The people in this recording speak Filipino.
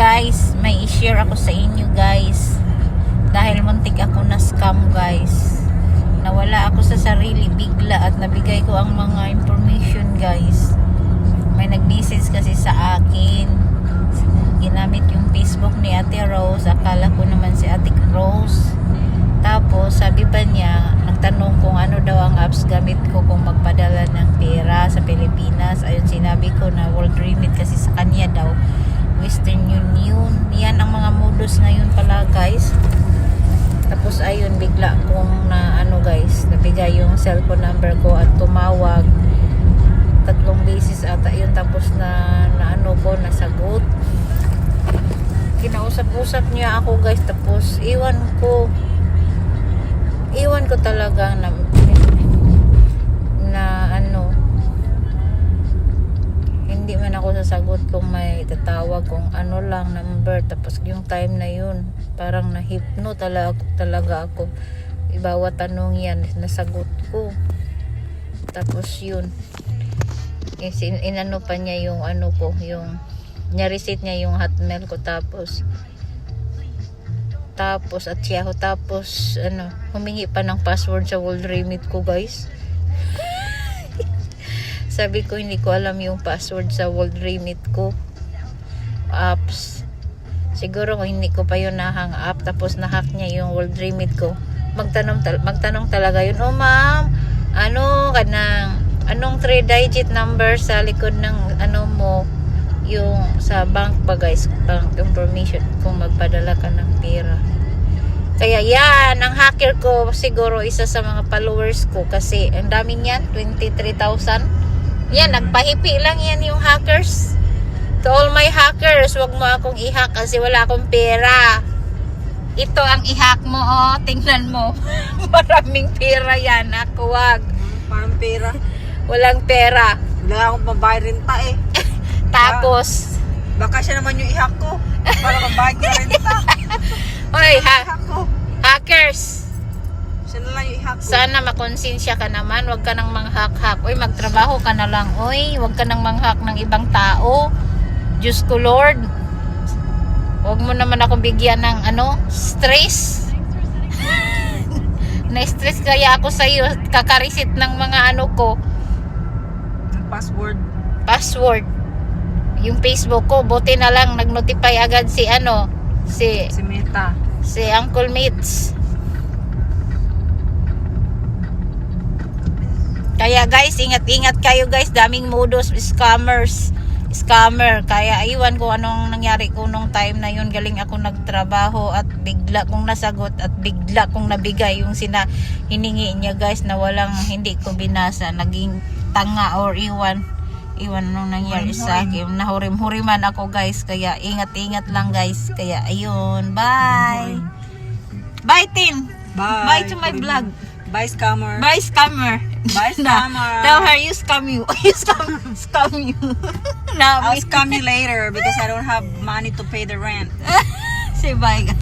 guys, may i-share ako sa inyo guys. Dahil muntik ako na scam guys. Nawala ako sa sarili bigla at nabigay ko ang mga information guys. May nag-message kasi sa akin. Ginamit yung Facebook ni Ate Rose. Akala ko naman si Ate Rose. Tapos sabi pa niya, nagtanong kung ano daw ang apps gamit ko kung magpadala ng pera sa Pilipinas. Ayun sinabi ko na World Remit kasi sa kanya daw. Western Union. Yan ang mga modus ngayon pala guys. Tapos ayun bigla kong na ano guys, nabigay yung cellphone number ko at tumawag. Tatlong beses ata yun tapos na, na ano ko nasagot. Kinausap-usap niya ako guys tapos iwan ko iwan ko talaga na ano lang number. Tapos yung time na yun parang nahipno talaga, talaga ako. Ibawat tanong yan nasagot ko. Tapos yun. Is in, inano pa niya yung ano ko yung niya-reset niya yung hotmail ko. Tapos tapos at ako tapos ano humingi pa ng password sa world remit ko guys. Sabi ko hindi ko alam yung password sa world remit ko apps. Siguro kung hindi ko pa yun nahang up tapos nahack niya yung world remit ko magtanong, tal- magtanong talaga yun oh ma'am ano kanang anong 3 digit number sa likod ng ano mo yung sa bank ba guys? Bank information kung magpadala ka ng pera. Kaya yan ang hacker ko siguro isa sa mga followers ko kasi ang dami niyan 23,000 yan nagpahipi lang yan yung hackers to all my hackers wag mo akong i-hack kasi wala akong pera ito ang i-hack mo oh tingnan mo maraming pera yan ako wag Parang pera. walang pera Wala akong pambayad renta eh. tapos Baka siya naman yung ihack ko. Para pambayad ko ng renta. oy ha ko. hackers Siya na lang yung ihack ko. Sana makonsensya ka naman, wag ka nang manghak-hak. Uy, magtrabaho ka na lang. Uy, wag ka nang manghak ng ibang tao. Diyos ko Lord. Wag mo naman ako bigyan ng ano, stress. Na-stress kaya ako sa iyo kakarisit ng mga ano ko, password. password. Yung Facebook ko, buti na lang nag-notify agad si ano, si Si Meta. si Uncle Mitch. Kaya guys, ingat-ingat kayo guys. Daming modus, scammers. Scammer. Kaya iwan ko anong nangyari ko nung time na yun. Galing ako nagtrabaho at bigla kong nasagot at bigla kong nabigay yung sina hiningi niya guys na walang hindi ko binasa. Naging tanga or iwan. Iwan nung nangyari sa akin. Nahurim-huriman ako guys. Kaya ingat-ingat lang guys. Kaya ayun. Bye. Bye, Tin. Bye. Bye to my vlog. Bye, scammer. Bye, scammer. Bye, scammer. Tell her you scam you. You scam, scam you. I'll scam you later because I don't have money to pay the rent. Say bye, guys.